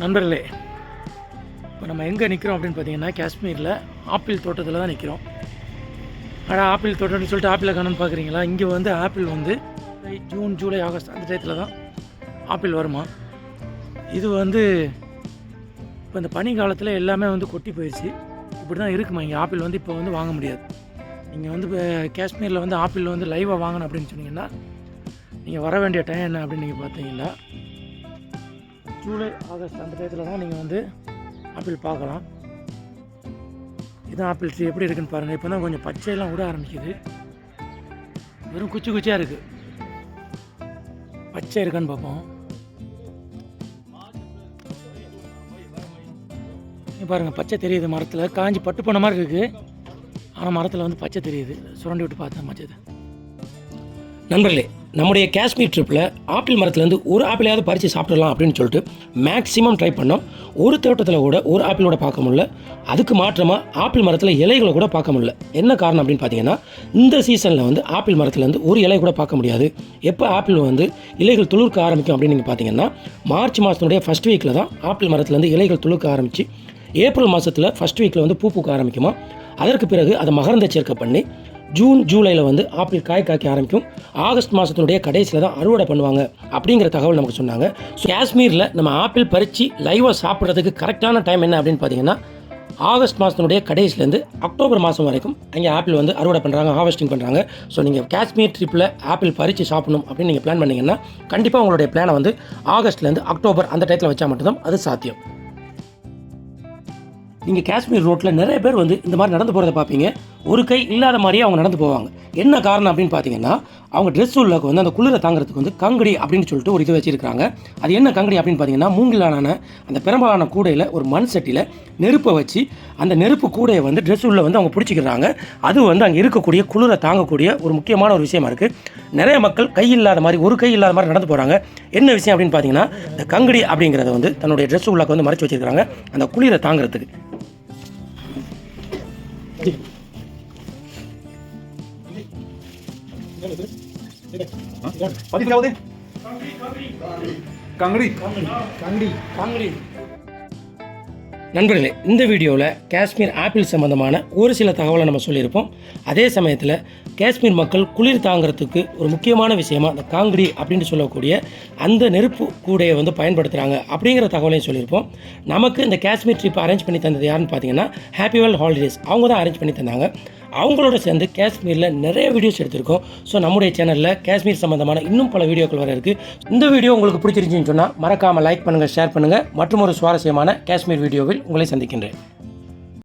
நண்பர்களே இப்போ நம்ம எங்கே நிற்கிறோம் அப்படின்னு பார்த்தீங்கன்னா காஷ்மீரில் ஆப்பிள் தோட்டத்தில் தான் நிற்கிறோம் ஆனால் ஆப்பிள் தோட்டம்னு சொல்லிட்டு ஆப்பிளை காணுன்னு பார்க்குறீங்களா இங்கே வந்து ஆப்பிள் வந்து ஜூன் ஜூலை ஆகஸ்ட் அந்த டயத்தில் தான் ஆப்பிள் வருமா? இது வந்து இப்போ இந்த பனி காலத்தில் எல்லாமே வந்து கொட்டி போயிடுச்சு இப்படி தான் இருக்குமா? இங்கே ஆப்பிள் வந்து இப்போ வந்து வாங்க முடியாது. நீங்கள் வந்து இப்போ காஷ்மீரில் வந்து ஆப்பிள் வந்து லைவாக வாங்கணும் அப்படின்னு சொன்னீங்கன்னா நீங்கள் வர வேண்டிய டைம் என்ன அப்படின்னு நீங்கள் பார்த்தீங்கன்னா ஜூலை ஆகஸ்ட் அந்த டயத்தில் தான் நீங்கள் வந்து ஆப்பிள் பார்க்கலாம். இதுதான் ஆப்பிள் ட்ரீ எப்படி இருக்குன்னு பாருங்கள் இப்போ தான் கொஞ்சம் பச்சையெல்லாம் விட ஆரம்பிக்குது. வெறும் குச்சி குச்சியாக இருக்குது பச்சை இருக்கான்னு பார்ப்போம். நீ பாருங்கள் பச்சை தெரியுது மரத்தில். காஞ்சி பட்டு போன மாதிரி இருக்குது ஆனால் மரத்தில் வந்து பச்சை தெரியுது. சுரண்டி விட்டு பார்த்தேன் மச்சது நண்பர்களே நம்முடைய காஷ்மீர் ட்ரிப்பில் ஆப்பிள் மரத்துலேருந்து ஒரு ஆப்பிளையாவது பறித்து சாப்பிடலாம் அப்படின்னு சொல்லிட்டு மேக்ஸிமம் ட்ரை பண்ணோம். ஒரு தோட்டத்தில் கூட ஒரு ஆப்பிளோட பார்க்க முடியல. அதுக்கு மாற்றமாக ஆப்பிள் மரத்தில் இலைகளை கூட பார்க்க முடியல. என்ன காரணம் அப்படின்னு பார்த்தீங்கன்னா இந்த சீசனில் வந்து ஆப்பிள் மரத்துலேருந்து ஒரு இலை கூட பார்க்க முடியாது. எப்போ ஆப்பிள் வந்து இலைகள் துளுர்க்க ஆரம்பிக்கும் அப்படின்னு நீங்கள் பார்த்தீங்கன்னா மார்ச் மாதத்துடைய ஃபஸ்ட் வீக்கில் தான் ஆப்பிள் மரத்துலேருந்து இலைகள் துளிர்க்க ஆரம்பித்து ஏப்ரல் மாதத்தில் ஃபஸ்ட் வீக்கில் வந்து பூ பூக்க ஆரம்பிக்குமா? அதற்கு பிறகு அதை மகரந்த சேர்க்கை பண்ணி ஜூன் ஜூலையில் வந்து ஆப்பிள் காய் காய்க்க ஆரம்பிக்கும். ஆகஸ்ட் மாதத்தினுடைய கடைசியில் தான் அறுவடை பண்ணுவாங்க அப்படிங்கிற தகவல் நமக்கு சொன்னாங்க. ஸோ காஷ்மீரில் நம்ம ஆப்பிள் பறித்து லைவாக சாப்பிட்றதுக்கு கரெக்டான டைம் என்ன அப்படின்னு பார்த்தீங்கன்னா ஆகஸ்ட் மாதத்தினுடைய கடைசிலேருந்து அக்டோபர் மாதம் வரைக்கும் அங்கே ஆப்பிள் வந்து அறுவடை பண்ணுறாங்க ஹார்வெஸ்டிங் பண்ணுறாங்க ஸோ நீங்கள் காஷ்மீர் ட்ரிப்பில் ஆப்பிள் பறித்து சாப்பிடணும் அப்படின்னு நீங்கள் பிளான் பண்ணீங்கன்னா கண்டிப்பாக உங்களுடைய பிளானை வந்து ஆகஸ்ட்லேருந்து அக்டோபர் அந்த டயத்தில் வச்சால் மட்டும்தான் அது சாத்தியம். நீங்கள் காஷ்மீர் ரோட்டில் நிறைய பேர் வந்து இந்த மாதிரி நடந்து போகிறத பார்ப்பீங்க ஒரு கை இல்லாத மாதிரியே அவங்க நடந்து போவாங்க. என்ன காரணம் அப்படின்னு பார்த்தீங்கன்னா அவங்க ட்ரெஸ் உள்ளக்கு வந்து அந்த குளிரை தாங்கிறதுக்கு வந்து கங்கடி அப்படின்னு சொல்லிட்டு ஒரு இது வச்சிருக்காங்க அது என்ன கங்கடி அப்படின்னு பார்த்தீங்கன்னா மூங்கிலான அந்த பெரும்பாலான கூடையில் ஒரு மண் சட்டியில் நெருப்பை வச்சு அந்த நெருப்பு கூடையை வந்து ட்ரெஸ் உள்ள வந்து அவங்க பிடிச்சிக்கிறாங்க. அது வந்து அங்கே இருக்கக்கூடிய குளிரை தாங்கக்கூடிய ஒரு முக்கியமான ஒரு விஷயமா இருக்குது நிறைய மக்கள் கை இல்லாத மாதிரி ஒரு கை இல்லாத மாதிரி நடந்து போகிறாங்க என்ன விஷயம் அப்படின்னு பார்த்தீங்கன்னா இந்த கங்கடி அப்படிங்கிறத வந்து தன்னுடைய ட்ரெஸ் உள்ளக்கு வந்து மறைச்சி வச்சிருக்காங்க அந்த குளிரை தாங்கிறதுக்கு. पाणी जाऊ दे कांगडी காங்கடி காங்கடி நண்பர்களே இந்த வீடியோவில் காஷ்மீர் ஆப்பிள் சம்மந்தமான ஒரு சில தகவலை நம்ம சொல்லியிருப்போம் அதே சமயத்தில் காஷ்மீர் மக்கள் குளிர் தாங்கிறதுக்கு ஒரு முக்கியமான விஷயமா அந்த காங்கிரி அப்படின்னு சொல்லக்கூடிய அந்த நெருப்பு கூடையை வந்து பயன்படுத்துகிறாங்க அப்படிங்கிற தகவலையும் சொல்லியிருப்போம் நமக்கு இந்த காஷ்மீர் ட்ரிப் அரேஞ்ச் பண்ணி தந்தது யாருன்னு பார்த்தீங்கன்னா ஹாப்பி வெல் ஹாலிடேஸ் அவங்க தான் அரேஞ்ச் பண்ணி தந்தாங்க அவங்களோட சேர்ந்து காஷ்மீரில் நிறைய வீடியோஸ் எடுத்திருக்கோம். ஸோ நம்முடைய சேனலில் காஷ்மீர் சம்மந்தமான இன்னும் பல வீடியோக்கள் வர இருக்குது இந்த வீடியோ உங்களுக்கு பிடிச்சிருந்துச்சுன்னு சொன்னால் மறக்காமல் லைக் பண்ணுங்கள் ஷேர் பண்ணுங்கள் மற்றும் ஒரு சுவாரஸ்யமான காஷ்மீர் வீடியோவில் உங்களை சந்திக்கின்றேன்.